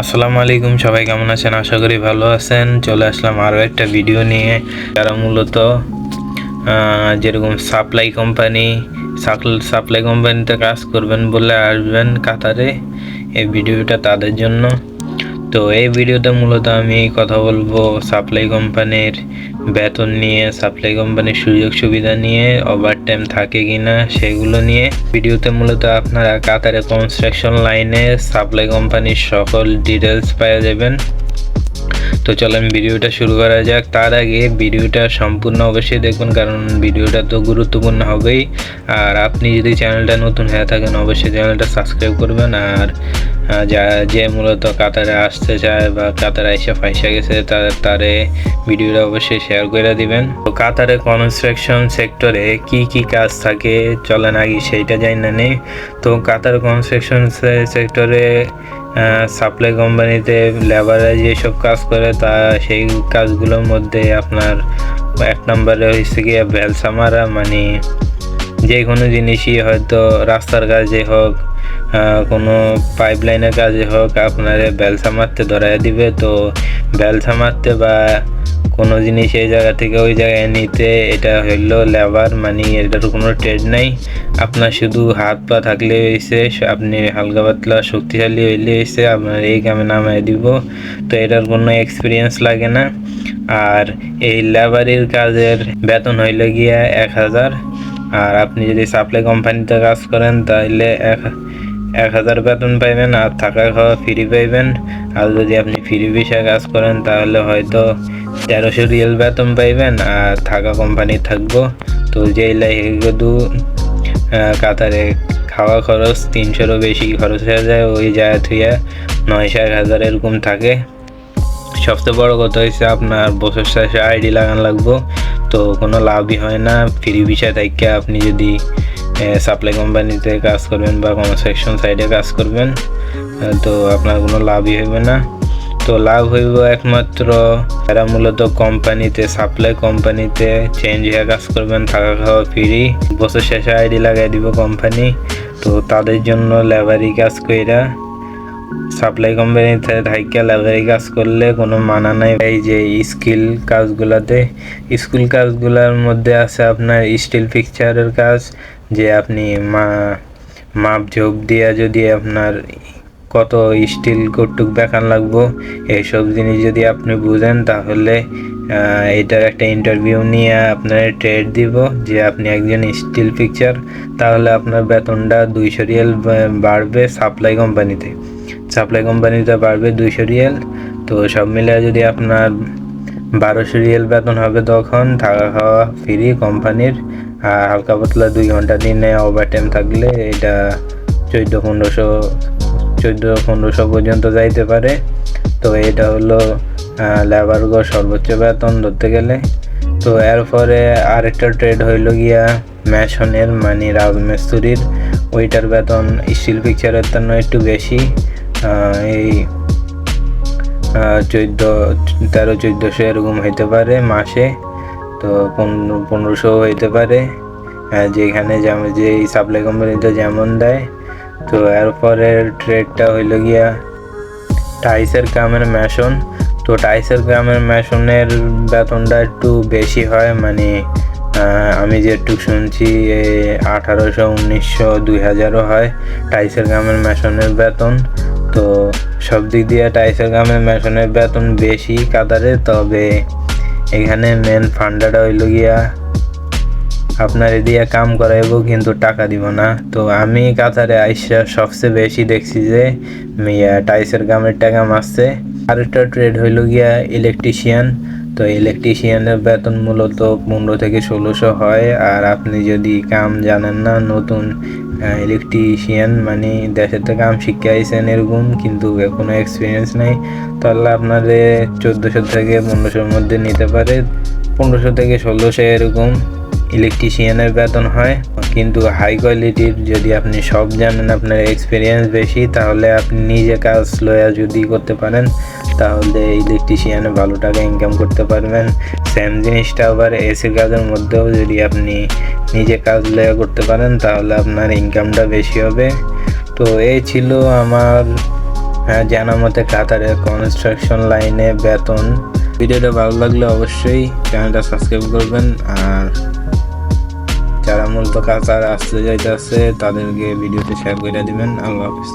আসসালামু আলাইকুম, সবাই কেমন আছেন? আশা করি ভালো আছেন। চলে আসলাম আরও একটা ভিডিও নিয়ে। যারা মূলত যেরকম সাপ্লাই কোম্পানি সাপ্লাই কোম্পানিতে কাজ করবেন বলে আসবেন কাতারে, এই ভিডিওটা তাদের জন্য। তো এই ভিডিওতে মূলত আমি কথা বলব সাপ্লাই কোম্পানির বেতন নিয়ে সাপ্লাই কোম্পানির সুযোগ সুবিধা নিয়ে ওভার টাইম থাকে কিনা সেগুলো নিয়ে। ভিডিওতে মূলত আপনারা কাতারে কনস্ট্রাকশন লাইনে সাপ্লাই কোম্পানির সকল ডিটেলস পাওয়া যাবেন। তো চলেন ভিডিওটা শুরু করা যাক। তার আগে ভিডিওটা সম্পূর্ণ অবশ্যই দেখুন, কারণ ভিডিওটা তো গুরুত্বপূর্ণ হবেই। আর আপনি যদি চ্যানেলটা নতুন হয়ে থাকেন, অবশ্যই চ্যানেলটা সাবস্ক্রাইব করবেন। আর যা যে মূলত কাতারে আসতে চায় বা কাতারে এসে ফাইসা গেছে তার তারে ভিডিওটা অবশ্যই শেয়ার করে দিবেন। তো কাতারে কনস্ট্রাকশন সেক্টরে কি কি কাজ থাকে, চলেন আগে সেইটা জানি না নেই। তো কাতার কনস্ট্রাকশন সেক্টরে সাপ্লাই কোম্পানিতে লেবাররা যেসব কাজ করে, তা সেই কাজগুলোর মধ্যে আপনার এক নম্বরে হয়েছে গিয়ে ভ্যালসা মারা মানে যে কোনো জিনিসই হয়তো রাস্তার কাজে হোক কোনো পাইপ লাইনের কাজে হোক, আপনার বেলসা মারতে ধরাই দিবে। তো বেলসা মারতে বা কোনো জিনিস এই জায়গা থেকে ওই জায়গায় নিতে, এটা হইল লেবার মানে এটার কোনো ট্রেড নাই। আপনার শুধু হাত পা থাকলে হয়েছে আপনি হালকা পাতলা শক্তিশালী হইলে হয়েছে আপনার এই কামে নামায় দিব। তো এটার কোনো এক্সপিরিয়েন্স লাগে না। আর এই লেবারের কাজের বেতন হইল গিয়া এক হাজার। আর আপনি যদি সাপ্লাই কোম্পানিতে কাজ করেন তাহলে এক এক হাজার বেতন পাইবেন আর থাকা খাওয়া ফ্রি পাইবেন। আর যদি আপনি ফ্রি ভিসা কাজ করেন, তাহলে হয়তো তেরোশো রিয়েল বেতন পাইবেন আর থাকা কোম্পানি থাকব। তো যেই লাইগুলো কাতারে খাওয়া খরচ তিনশোরও বেশি খরচ হয়ে যায়, ওই জায়গা থুইয়া নয়শো এক হাজার এরকম থাকে। সবচেয়ে বড় কথা হচ্ছে আপনার বছর শেষে আইডি লাগান লাগবো। তো কোনো লাভই হয় না ফ্রি বিষয় থেকে আপনি যদি সাপ্লাই কোম্পানিতে কাজ করবেন বা কোনো সেকশন সাইডে কাজ করবেন তো আপনার কোনো লাভই হবে না। তো লাভ হইব একমাত্র যারা মূলত কোম্পানিতে সাপ্লাই কোম্পানিতে চেঞ্জ হয়ে কাজ করবেন, থাকা খাওয়া ফ্রি বছর শেষে আইডি লাগাই দিব কোম্পানি তো তাদের জন্য লেবারি কাজ কইরা সাপ্লাই কোম্পানিতে থাইকা লাইব্রেরি কাজ করলে কোনো মানা নাই। এই যে স্কিল কাজগুলাতে, স্কুল কাজগুলোর মধ্যে আছে আপনার স্টিল পিকচারের কাজ, যে আপনি মা, মাপ ঝোপ দিয়ে যদি আপনার কত স্টিল কটুক দেখান লাগবো? এইসব জিনিস যদি আপনি বুঝেন তাহলে এটার একটা ইন্টারভিউ নিয়ে আপনার ট্রেড দিব যে আপনি একজন স্টিল পিকচার তাহলে আপনার বেতনটা দুইশো রিয়েল বাড়বে সাপ্লাই কোম্পানিতে সাপ্লাই কোম্পানিতে বাড়বে দুইশো রিয়েল, তো সব মিলে যদি আপনার বারোশো রিয়েল বেতন হবে তখন থাকা খাওয়া ফ্রি কোম্পানির আর হালকা পাতলা দুই ঘণ্টা দিনে ওভার টাইম থাকলে এটা চোদ্দ, পনেরোশো চোদ্দ পনেরোশো পর্যন্ত যাইতে পারে। তো এটা হলো লেবারগো সর্বোচ্চ বেতন ধরতে গেলে। তো এরপরে আরেকটা ট্রেড হইল গিয়া ম্যাশনের মানে রাজমিস্ত্রির। ওইটার বেতন স্টিল পিকচারের জন্য একটু বেশি। এই চোদ্দ, তেরো, চোদ্দোশো এরকম হইতে পারে মাসে। তো পনেরো, পনেরোশো হইতে পারে। যেখানে যেমন যে সাপ্লাই কোম্পানিতে যেমন দেয় তো এরপরে ট্রেডটা হইল গিয়া টাইসের গ্রামের ম্যাশন। তো টাইসের গ্রামের ম্যাশনের বেতনটা একটু বেশি হয় মানে আমি যেটুকু শুনছি আঠারোশো, উনিশশো, দুই হাজারও হয় টাইসের গ্রামের ম্যাশনের বেতন। তো সব দিক দিয়ে টাইসের গ্রামের ম্যাশনের বেতন বেশি কাতারে তবে এখানে মেন ফান্ডাটা হইল গিয়া আপনার দিয়ে কাম করাইবো, কিন্তু টাকা দিব না। তো আমি কাতারে আইসা সবচেয়ে বেশি দেখছি যে টাইসের গামের টাকা মারছে। আরেকটা ট্রেড হইল গিয়া ইলেকট্রিশিয়ান তো ইলেকট্রিশিয়ানের বেতন মূলত পনেরো থেকে ষোলোশো হয়। আর আপনি যদি কাম জানেন না, নতুন ইলেকট্রিশিয়ান মানে দেশের থেকে কাম শিখে আইসেন এরকম, কিন্তু কোনো এক্সপিরিয়েন্স নেই। তাহলে আপনাদের চোদ্দোশো থেকে পনেরোশোর মধ্যে নিতে পারে। পনেরোশো থেকে ষোলোশো এরকম। ইলেকট্রিশিয়ানের বেতন হয়, কিন্তু হাই কোয়ালিটির যদি আপনি সব জানেন আপনার এক্সপিরিয়েন্স বেশি, তাহলে আপনি নিজে কাজ লয়া যদি করতে পারেন, তাহলে ইলেকট্রিশিয়ানে ভালো টাকা ইনকাম করতে পারবেন। সেম জিনিসটা আবার এসির কাজের মধ্যেও যদি আপনি নিজে কাজ লয়া করতে পারেন, তাহলে আপনার ইনকামটা বেশি হবে। তো এই ছিল আমার হ্যাঁ জানা মতে কাতারের কনস্ট্রাকশন লাইনে বেতন। ভিডিওটা ভালো লাগলে অবশ্যই চ্যানেলটা সাবস্ক্রাইব করবেন আর যারা কাজ আর আসতে যাইতে আসতে তাদেরকে ভিডিওতে শেয়ার করে দিবেন। আল্লাহ হাফিজ।